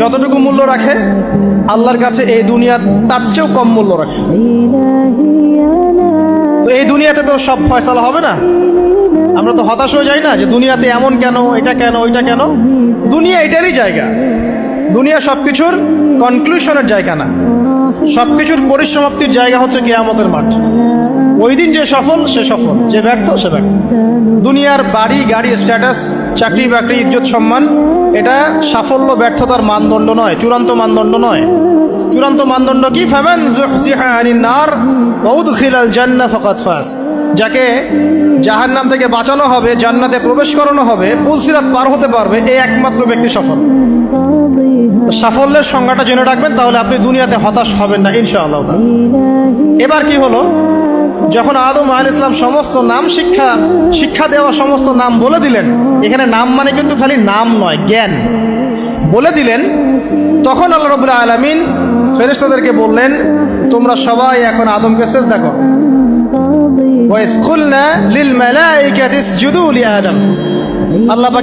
যতটুকু মূল্য রাখে, আল্লাহর কাছে এই দুনিয়া তার চেয়েও কম মূল্য রাখে। তো এই দুনিয়াতে তো সব ফয়সালা হবে না? আমরা তো হতাশ হয়ে যাই না যে দুনিয়াতে এমন কেন, এটা কেন, ওইটা কেন? দুনিয়া এটারই জায়গা। দুনিয়া সব কিছুর কনক্লুশনের জায়গা না। সব কিছুর পরিসমাপ্তির জায়গা হচ্ছে কেয়ামতের মাঠ। ওই দিন যে সফল, সে সফল। যে ব্যর্থ, সে ব্যর্থ। দুনিয়ার বাড়ি, গাড়ি স্ট্যাটাস চাকরি, বাকরি, ইজ্জত, সম্মান, এটা সাফল্য, ব্যর্থতার মানদণ্ড নয়, চূড়ান্ত মানদণ্ড নয়। চূড়ান্ত মানদণ্ড কি? ফামান নার ফাকাদ ফাজ। যাকে জাহান্নাম থেকে বাঁচানো হবে, জান্নাতে প্রবেশ করানো হবে পুলসিরাত পার হতে পারবে এই একমাত্র ব্যক্তি সফল। সাফল্যের সংজ্ঞাটা জেনে রাখবেন, তাহলে আপনি দুনিয়াতে হতাশ হবেন না, ইনশাআল্লাহ। এবার কি হলো? যখন আদম আল ইসলাম সমস্ত নাম শিক্ষা শিক্ষা দেওয়া সমস্ত নাম বলে দিলেন, এখানে নাম মানে কিন্তু খালি নাম নয়, জ্ঞান। বলে দিলেন, তখন আল্লাহ রবুল্লাহ আলমিন ফেরেশতাদেরকে বললেন, তোমরা সবাই এখন আদমকে শেষ দেখো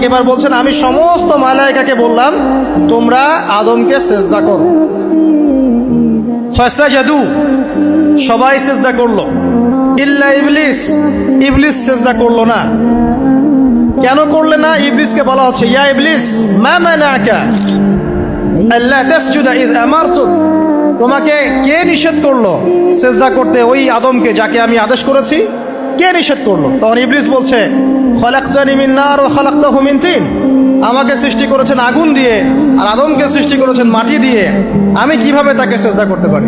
এবার বলছেন, আমি সমস্ত বললাম, তোমরা আদমকে করো। সবাই সেজদা করল। ইল্লা করল না। কেন করলে না? বলা হচ্ছে, ইয়া তোমাকে কে নিষেধ করল? সেজদা করতে ওই আদমকে যাকে আমি আদেশ করেছি, কে নিষেধ করল? তখন ইবলিস বলছে মিন মিন তিন। আমাকে সৃষ্টি করেছেন আগুন দিয়ে, আর আদমকে সৃষ্টি করেছেন মাটি দিয়ে। আমি কীভাবে তাকে সেজদা করতে পারি?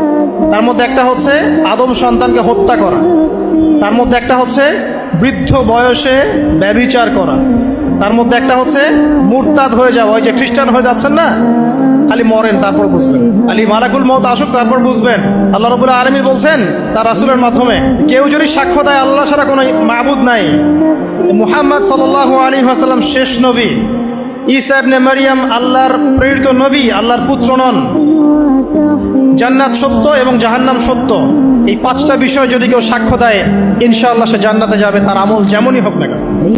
তার মধ্যে একটা হচ্ছে আদম সন্তানকে হত্যা করা। তার মধ্যে একটা হচ্ছে বৃদ্ধ বয়সে ব্যবিচার করা। তার মধ্যে একটা হচ্ছে মুরতাদ হয়ে যাওয়া। ওই যে খ্রিস্টান হয়ে যাচ্ছেন না? খালি মরেন, তারপর বুঝবেন। খালি মালাকুল মত আসুক, তারপর বুঝবেন। আল্লাহ রবুল্লাহ আলমী বলছেন তার রাসুলের মাধ্যমে, কেউ যদি সাক্ষ্য দেয়, আল্লাহ ছাড়া কোনো মাহবুদ নাই। মুহাম্মদ সাল্লাহ আলী আসাল্লাম শেষ নবী। ঈসা ইবনে মারিয়াম আল্লাহর প্রেরিত নবী, আল্লাহর পুত্র নন। জান্নাত সত্য এবং জাহান্নাম সত্য। এই পাঁচটা বিষয় যদি কেউ সাক্ষ্য দেয়, ইনশাআল্লাহ সে জান্নাতে যাবে, তার আমল যেমনই হোক না কেন।